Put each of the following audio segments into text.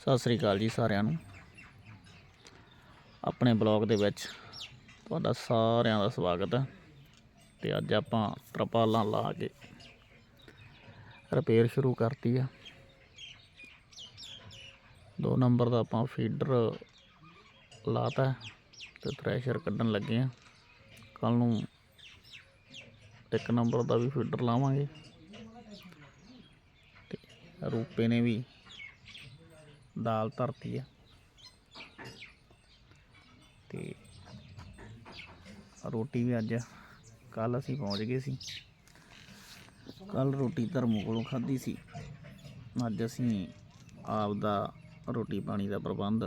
ਸਤਿ ਸ੍ਰੀ ਅਕਾਲ ਜੀ ਸਾਰਿਆਂ ਨੂੰ। ਆਪਣੇ ਬਲੌਗ ਦੇ ਵਿੱਚ ਤੁਹਾਡਾ ਸਾਰਿਆਂ ਦਾ ਸਵਾਗਤ ਹੈ ਤੇ ਅੱਜ ਆਪਾਂ ਤਰਪਾਲਾਂ ਲਾ ਕੇ ਰਿਪੇਅਰ ਸ਼ੁਰੂ ਕਰਤੀ ਆ। ਦੋ ਨੰਬਰ ਦਾ ਆਪਾਂ ਫੀਡਰ ਲਾਤਾ ਹੈ ਤੇ ਥ੍ਰੈਸ਼ਰ ਕੱਢਣ ਲੱਗੇ ਆ। ਕੱਲ ਨੂੰ ਇੱਕ ਨੰਬਰ ਦਾ ਵੀ ਫੀਡਰ ਲਾਵਾਂਗੇ ਤੇ ਰੂਪੇ ਨੇ ਵੀ ਦਾਲ ਧਰਤੀ ਆ। ਤੇ ਰੋਟੀ ਵੀ ਅੱਜ ਕੱਲ ਅਸੀਂ ਪਹੁੰਚ ਗਏ ਸੀ। ਕੱਲ ਰੋਟੀ ਧਰਮੂ ਕੋਲੋਂ ਖਾਧੀ ਸੀ। ਅੱਜ ਅਸੀਂ ਆਪ ਦਾ ਰੋਟੀ ਪਾਣੀ ਦਾ ਪ੍ਰਬੰਧ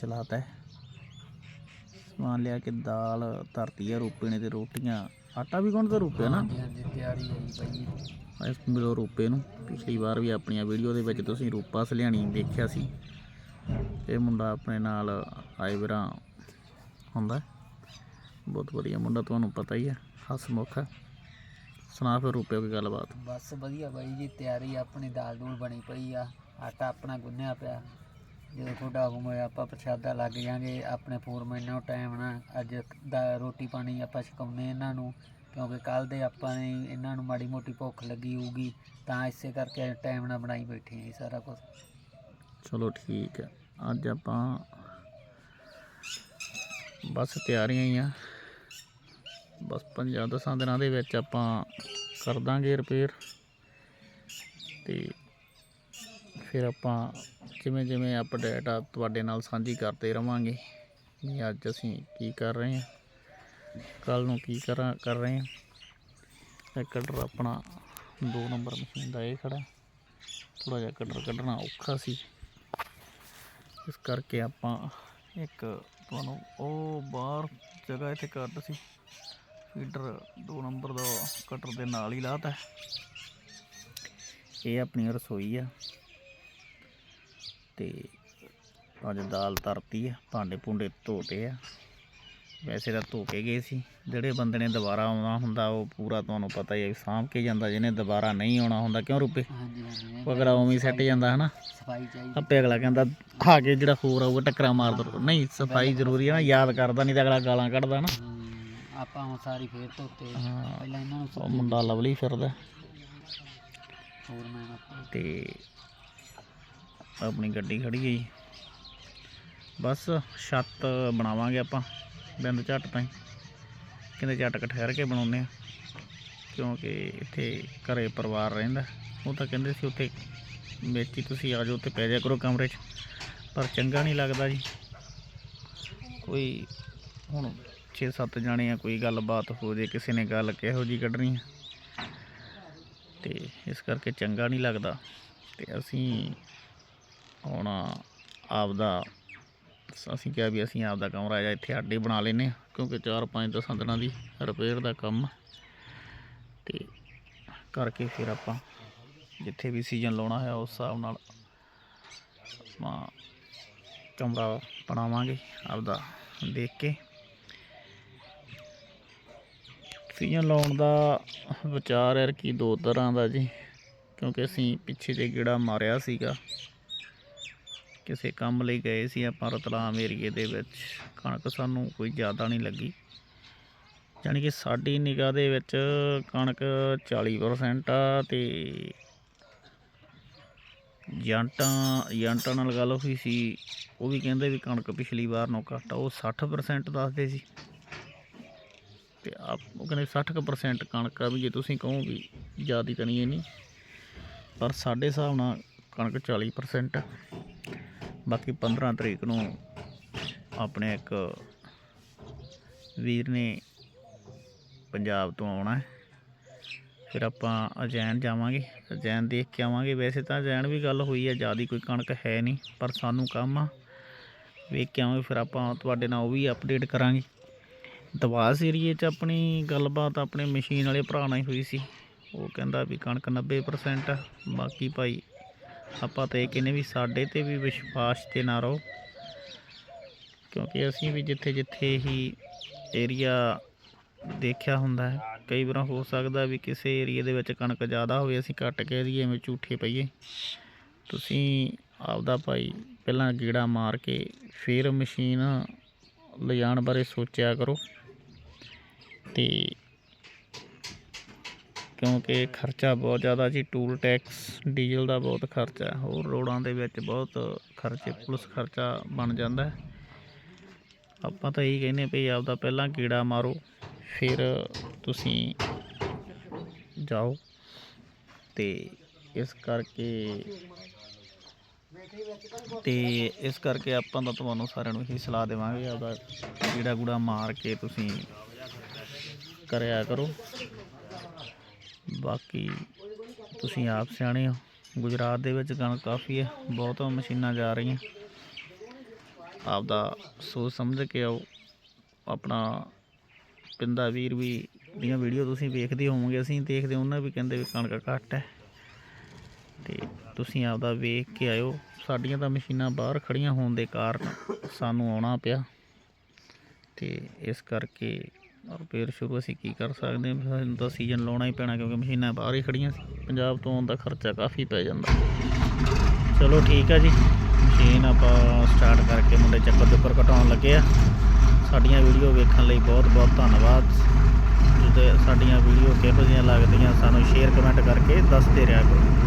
ਚਲਾਤਾ ਹੈ। ਸਮਾਨ ਲਿਆ ਕੇ ਦਾਲ ਧਰਤੀ ਆ, ਰੋਪੇ ਨੇ ਤੇ ਰੋਟੀਆਂ। ਆਟਾ ਵੀ ਕੌਣ ਗੁੰਨਦਾ ਰੋਪਿਆ ਨਾ? ਤਿਆਰੀ ਹੈ। ਜੀ ਇਸ ਮਿਲੋ ਰੂਪੇ ਨੂੰ। ਪਿਛਲੀ ਵਾਰ ਵੀ ਆਪਣੀਆਂ ਵੀਡੀਓ ਦੇ ਵਿੱਚ ਤੁਸੀਂ ਰੂਪਾ ਸਲਿਆਣੀ ਦੇਖਿਆ ਸੀ। ਇਹ ਮੁੰਡਾ ਆਪਣੇ ਨਾਲ ਆਏ ਵੀਰਾਂ ਹੁੰਦਾ। ਬਹੁਤ ਵਧੀਆ ਮੁੰਡਾ, ਤੁਹਾਨੂੰ ਪਤਾ ਹੀ ਹੈ। ਹਸਮੁਖ ਹੈ। ਸੁਣਾ ਫਿਰ ਰੂਪੇ ਕੋਈ ਗੱਲਬਾਤ। ਬਸ ਵਧੀਆ ਬਾਈ ਜੀ, ਤਿਆਰੀ ਆਪਣੀ ਦਾਲ ਦੂਲ ਬਣੀ ਪਈ ਆ। ਆਟਾ ਆਪਣਾ ਗੁੰਨਿਆ ਪਿਆ। ਜਦੋਂ ਤੁਹਾਡਾ ਹੁਕਮ ਹੋਇਆ, ਆਪਾਂ ਪ੍ਰਸ਼ਾਦਾ ਲੱਗ ਜਾਾਂਗੇ। ਆਪਣੇ ਫੋਰਮੈਨ ਨੂੰ ਟਾਈਮ ਨਾਲ ਅੱਜ ਦਾ ਰੋਟੀ ਪਾਣੀ ਆਪਾਂ ਛਕਾਉਨੇ ਇਹਨਾਂ ਨੂੰ। ਕਿਉਂਕਿ ਕੱਲ ਦੇ ਆਪਾਂ ਨੇ ਇਹਨਾਂ ਨੂੰ ਮਾੜੀ ਮੋਟੀ ਭੁੱਖ ਲੱਗੀ ਹੋਊਗੀ, ਤਾਂ ਇਸੇ ਕਰਕੇ ਟਾਈਮ ਨਾਲ ਬਣਾਈ ਬੈਠੇ ਆ ਸਾਰਾ ਕੁਝ ਚਲੋ ਠੀਕ ਹੈ, ਅੱਜ ਆਪਾਂ ਬਸ ਤਿਆਰੀਆਂ ਹੀ ਆ। ਬਸ ਪੰਜਾਂ ਦਸਾਂ ਦਿਨਾਂ ਦੇ ਵਿੱਚ ਆਪਾਂ ਕਰ ਦਾਂਗੇ ਰਿਪੇਅਰ ਤੇ ਫਿਰ ਆਪਾਂ ਜਿਵੇਂ ਜਿਵੇਂ ਅਪਡੇਟ ਆ, ਤੁਹਾਡੇ ਨਾਲ ਸਾਂਝੀ ਕਰਦੇ ਰਵਾਂਗੇ ਵੀ ਅੱਜ ਅਸੀਂ ਕੀ ਕਰ ਰਹੇ ਹਾਂ। ਕੱਲ ਨੂੰ ਕੀ ਕਰਾਂ, ਕਰ ਰਹੇ ਹਾਂ? ਇਹ ਕਟਰ ਆਪਣਾ ਦੋ ਨੰਬਰ ਮਸ਼ੀਨ ਦਾ ਇਹ ਖੜਾ। ਥੋੜਾ ਜਿਹਾ ਕਟਰ ਕੱਢਣਾ ਔਖਾ ਸੀ। ਇਸ ਕਰਕੇ ਆਪਾਂ ਇੱਕ ਤੁਹਾਨੂੰ ਉਹ ਬਾਹਰ ਜਗ੍ਹਾ ਇੱਥੇ ਕੱਢ ਸੀ ਫੀਡਰ ਦੋ ਨੰਬਰ ਦਾ ਕਟਰ ਦੇ ਨਾਲ ਹੀ ਲਾਤਾ। ਇਹ ਆਪਣੀ ਰਸੋਈ ਆ। ਤੇ ਅੱਜ ਦਾਲ ਤਰਤੀ ਆ, ਭਾਂਡੇ ਭੁੰਡੇ ਧੋਤੇ ਆ। ਵੈਸੇ ਤਾਂ ਧੋ ਕੇ ਗਏ ਸੀ। ਜਿਹੜੇ ਬੰਦੇ ਨੇ ਦੁਬਾਰਾ ਆਉਣਾ ਹੁੰਦਾ ਉਹ ਪੂਰਾ ਤੁਹਾਨੂੰ ਪਤਾ ਹੀ ਹੈ ਸਾਂਭ ਕੇ ਜਾਂਦਾ ਜਿਹਨੇ ਦੁਬਾਰਾ ਨਹੀਂ ਆਉਣਾ ਹੁੰਦਾ ਕਿਉਂ ਰੁਪਏ ਹਾਂਜੀ ਹਾਂਜੀ ਉਵੇਂ ਸੱਟ ਜਾਂਦਾ ਹਨਾ? ਸਫ਼ਾਈ ਚਾਹੀਦੀ। ਆਪੇ ਅਗਲਾ ਕਹਿੰਦਾ ਆ ਕੇ ਜਿਹੜਾ ਹੋਰ ਆਊਗਾ ਟੱਕਰਾਂ ਮਾਰ ਦੋ। ਨਹੀਂ ਸਫ਼ਾਈ ਜ਼ਰੂਰੀ ਹੈ ਨਾ ਯਾਦ ਕਰਦਾ ਨਹੀਂ ਤਾਂ ਅਗਲਾ ਗਾਲਾਂ ਕੱਢਦਾ ਨਾ ਆਪਾਂ ਹੁਣ ਸਾਰੀ ਫੇਰ ਧੋਤੇ। ਪਹਿਲਾਂ ਇਹਨਾਂ ਨੂੰ ਉਹ ਮੁੰਡਾ ਲਵਲੀ ਫਿਰਦਾ। ਤੇ ਆਪਣੀ ਗੱਡੀ ਖੜੀ ਗਈ ਬਸ ਛੱਤ ਬਣਾਵਾਂਗੇ ਆਪਾਂ। ਬਿੰਦ ਝੱਟ ਤਾਈਂ। ਕਹਿੰਦੇ ਝੱਟ ਕ ਠਹਿਰ ਕੇ ਬਣਾਉਂਦੇ ਆ। ਕਿਉਂਕਿ ਇੱਥੇ ਘਰੇ ਪਰਿਵਾਰ ਰਹਿੰਦਾ। ਉਹ ਤਾਂ ਕਹਿੰਦੇ ਸੀ ਉੱਥੇ ਵਿੱਚ ਹੀ ਤੁਸੀਂ ਆ ਜਾਓ ਤੇ ਪੈ ਜਾ ਕਰੋ ਕਮਰੇ 'ਚ। ਪਰ ਚੰਗਾ ਨਹੀਂ ਲੱਗਦਾ ਜੀ। ਕੋਈ ਹੁਣ 6-7 ਜਾਣੇ ਆ, ਕੋਈ ਗੱਲਬਾਤ ਹੋ ਜੇ, ਕਿਸੇ ਨੇ ਗੱਲ ਕਿਹੋ ਜੀ ਕੱਢਣੀ ਆ। ਤੇ ਇਸ ਕਰਕੇ ਚੰਗਾ ਨਹੀਂ ਲੱਗਦਾ। ਤੇ ਅਸੀਂ ਹੁਣ ਆਪਦਾ ਅਸੀਂ ਕਿਹਾ ਵੀ ਅਸੀਂ ਆਪਦਾ ਕਮਰਾ ਜਾਂ ਇੱਥੇ ਆਡੇ ਬਣਾ ਲੈਨੇ ਆ ਕਿਉਂਕਿ 4-5 ਦਸਾਂ ਦਿਨਾਂ ਦੀ ਰਿਪੇਅਰ ਦਾ ਕੰਮ ਆ। ਤੇ ਕਰਕੇ ਫਿਰ ਆਪਾਂ ਜਿੱਥੇ ਵੀ ਸੀਜ਼ਨ ਲਾਉਣਾ ਹੈ ਉਸ ਹਿਸਾਬ ਨਾਲ ਆਪਾਂ ਕਮਰਾ ਬਣਾਵਾਂਗੇ ਆਪਦਾ ਦੇਖ ਕੇ ਸੀਜ਼ਨ ਲਾਉਣ ਦਾ ਵਿਚਾਰ ਹੈ ਕਿ ਦੋ ਤਰ੍ਹਾਂ ਦਾ ਜੀ, ਕਿਉਂਕਿ ਅਸੀਂ ਪਿੱਛੇ ਜੇ ਗੇੜਾ ਮਾਰਿਆ ਸੀਗਾ ਕਿਸੇ ਕੰਮ ਲਈ ਗਏ ਸੀ ਆਪਾਂ ਰਤਲਾਮ ਏਰੀਏ ਦੇ ਵਿੱਚ, ਕਣਕ ਸਾਨੂੰ ਕੋਈ ਜ਼ਿਆਦਾ ਨਹੀਂ ਲੱਗੀ। ਯਾਨੀ ਕਿ ਸਾਡੀ ਨਿਗਾਹ ਦੇ ਵਿੱਚ ਕਣਕ 40% ਆ ਤੇ ਜੰਟਾਂ ਜੰਟਾਂ ਨਾਲ ਗੱਲ ਹੋਈ ਸੀ, ਉਹ ਵੀ ਕਹਿੰਦੇ ਵੀ ਕਣਕ ਪਿਛਲੀ ਵਾਰ ਨੂੰ ਘੱਟ ਆ, ਉਹ 60% ਦੱਸਦੇ ਸੀ। ਤੇ ਆਪ, ਉਹ ਕਹਿੰਦੇ 60% ਕਣਕ ਆ ਵੀ ਜੇ ਤੁਸੀਂ ਕਹੋ ਵੀ ਜ਼ਿਆਦਾ ਤਾਂ ਨਹੀਂ ਇਹ ਨਹੀਂ ਪਰ ਸਾਡੇ ਹਿਸਾਬ ਨਾਲ ਕਣਕ 40% ਆ। ਬਾਕੀ 15 ਤਰੀਕ ਨੂੰ ਆਪਣੇ ਇੱਕ ਵੀਰ ਨੇ ਪੰਜਾਬ ਤੋਂ ਆਉਣਾ ਫਿਰ ਆਪਾਂ ਅਜੈਨ ਜਾਵਾਂਗੇ। ਅਜੈਨ ਦੇਖ ਕੇ ਆਵਾਂਗੇ। ਵੈਸੇ ਤਾਂ ਅਜੈਨ ਵੀ ਗੱਲ ਹੋਈ ਹੈ, ਜ਼ਿਆਦਾ ਕੋਈ ਕਣਕ ਹੈ ਨਹੀਂ, ਪਰ ਸਾਨੂੰ ਕੰਮ ਆ। ਵੇਖ ਕੇ ਆਵਾਂਗੇ, ਫਿਰ ਆਪਾਂ ਤੁਹਾਡੇ ਨਾਲ ਉਹ ਵੀ ਅਪਡੇਟ ਕਰਾਂਗੇ। ਦਵਾਸ ਏਰੀਏ 'ਚ ਆਪਣੀ ਗੱਲਬਾਤ ਆਪਣੇ ਮਸ਼ੀਨ ਵਾਲੇ ਭਰਾ ਨਾਲ ਹੀ ਹੋਈ ਸੀ। ਉਹ ਕਹਿੰਦਾ ਵੀ ਕਣਕ 90% ਬਾਕੀ ਭਾਈ ਆਪਾਂ ਤਾਂ ਇਹ ਕਹਿੰਦੇ ਵੀ ਸਾਡੇ ਤੇ ਵੀ ਵਿਸ਼ਵਾਸ ਤੇ ਨਾ ਰਹੋ। ਕਿਉਂਕਿ ਅਸੀਂ ਵੀ ਜਿੱਥੇ ਜਿੱਥੇ ਹੀ ਏਰੀਆ ਦੇਖਿਆ ਹੁੰਦਾ ਹੈ, ਕਈ ਵਾਰ ਹੋ ਸਕਦਾ ਵੀ ਕਿਸੇ ਏਰੀਏ ਦੇ ਵਿੱਚ ਕਣਕ ਜ਼ਿਆਦਾ ਹੋਵੇ, ਅਸੀਂ ਘੱਟ ਕਹਿ ਦਈਏ, ਐਵੇਂ ਝੂਠੇ ਪਈਏ। ਤੁਸੀਂ ਆਪਦਾ ਭਾਈ ਪਹਿਲਾਂ ਗੀੜਾ ਮਾਰ ਕੇ ਫਿਰ ਮਸ਼ੀਨ ਲਿਜਾਣ ਬਾਰੇ ਸੋਚਿਆ ਕਰੋ। ਤੇ ਕਿਉਂਕਿ ਖਰਚਾ ਬਹੁਤ ਜ਼ਿਆਦਾ ਜੀ, ਟੂਲ ਟੈਕਸ, ਡੀਜ਼ਲ ਦਾ ਬਹੁਤ ਖਰਚਾ, ਹੋਰ ਰੋਡਾਂ ਦੇ ਵਿੱਚ ਬਹੁਤ ਖਰਚੇ, ਪੁਲਿਸ ਖਰਚਾ ਬਣ ਜਾਂਦਾ ਆਪਾਂ ਤਾਂ ਇਹੀ ਕਹਿੰਦੇ ਭਈ ਆਪਦਾ ਪਹਿਲਾਂ ਕੀੜਾ ਮਾਰੋ, ਫਿਰ ਤੁਸੀਂ ਜਾਓ। ਤੇ ਇਸ ਕਰਕੇ ਤੇ ਇਸ ਕਰਕੇ ਆਪਾਂ ਤਾਂ ਤੁਹਾਨੂੰ ਸਾਰਿਆਂ ਨੂੰ ਇਹੀ ਸਲਾਹ ਦੇਵਾਂਗੇ, ਆਪਦਾ ਕੀੜਾ ਗੂੜਾ ਮਾਰ ਕੇ ਤੁਸੀਂ ਕਰਿਆ ਕਰੋ। ਬਾਕੀ ਤੁਸੀਂ ਆਪ ਸਿਆਣੇ ਹੋ। ਗੁਜਰਾਤ ਦੇ ਵਿੱਚ ਕਣਕ ਕਾਫੀ ਹੈ, ਬਹੁਤ ਮਸ਼ੀਨਾਂ ਜਾ ਰਹੀਆਂ। ਆਪਦਾ ਸੋਚ ਸਮਝ ਕੇ ਆਓ। ਆਪਣਾ ਪਿੰਦਾ ਵੀਰ ਵੀ ਦੀਆਂ ਵੀਡੀਓ ਤੁਸੀਂ ਵੇਖਦੇ ਹੋਵੋਗੇ, ਅਸੀਂ ਦੇਖਦੇ ਉਹਨਾਂ ਵੀ ਕਹਿੰਦੇ ਵੀ ਕਣਕ ਘੱਟ ਹੈ। ਤੇ ਤੁਸੀਂ ਆਪਦਾ ਵੇਖ ਕੇ ਆਇਓ। ਸਾਡੀਆਂ ਤਾਂ ਮਸ਼ੀਨਾਂ ਬਾਹਰ ਖੜੀਆਂ ਹੋਣ ਦੇ ਕਾਰਨ ਸਾਨੂੰ ਆਉਣਾ ਪਿਆ। ਤੇ ਇਸ ਕਰਕੇ ਔਰ ਫਿਰ ਸ਼ੁਰੂ ਅਸੀਂ ਕੀ ਕਰ ਸਕਦੇ ਹਾਂ? ਸਾਨੂੰ ਤਾਂ ਸੀਜ਼ਨ ਲਾਉਣਾ ਹੀ ਪੈਣਾ ਕਿਉਂਕਿ ਮਸ਼ੀਨਾਂ ਬਾਹਰ ਹੀ ਖੜੀਆਂ ਸੀ। ਪੰਜਾਬ ਤੋਂ ਆਉਣ ਦਾ ਖਰਚਾ ਕਾਫੀ ਪੈ ਜਾਂਦਾ। ਚਲੋ ਠੀਕ ਆ ਜੀ। ਮਸ਼ੀਨ ਆਪਾਂ ਸਟਾਰਟ ਕਰਕੇ ਮੁੰਡੇ ਚੱਕਰ ਦੇ ਉੱਪਰ ਘਟਾਉਣ ਲੱਗੇ ਆ। ਸਾਡੀਆਂ ਵੀਡੀਓ ਵੇਖਣ ਲਈ ਬਹੁਤ ਬਹੁਤ ਧੰਨਵਾਦ। ਜਦੋਂ ਸਾਡੀਆਂ ਵੀਡੀਓ ਕਿਹੋ ਜਿਹੀਆਂ ਲੱਗਦੀਆਂ ਸਾਨੂੰ ਸ਼ੇਅਰ ਕਮੈਂਟ ਕਰਕੇ ਦੱਸਦੇ ਰਿਹਾ ਕਰੋ।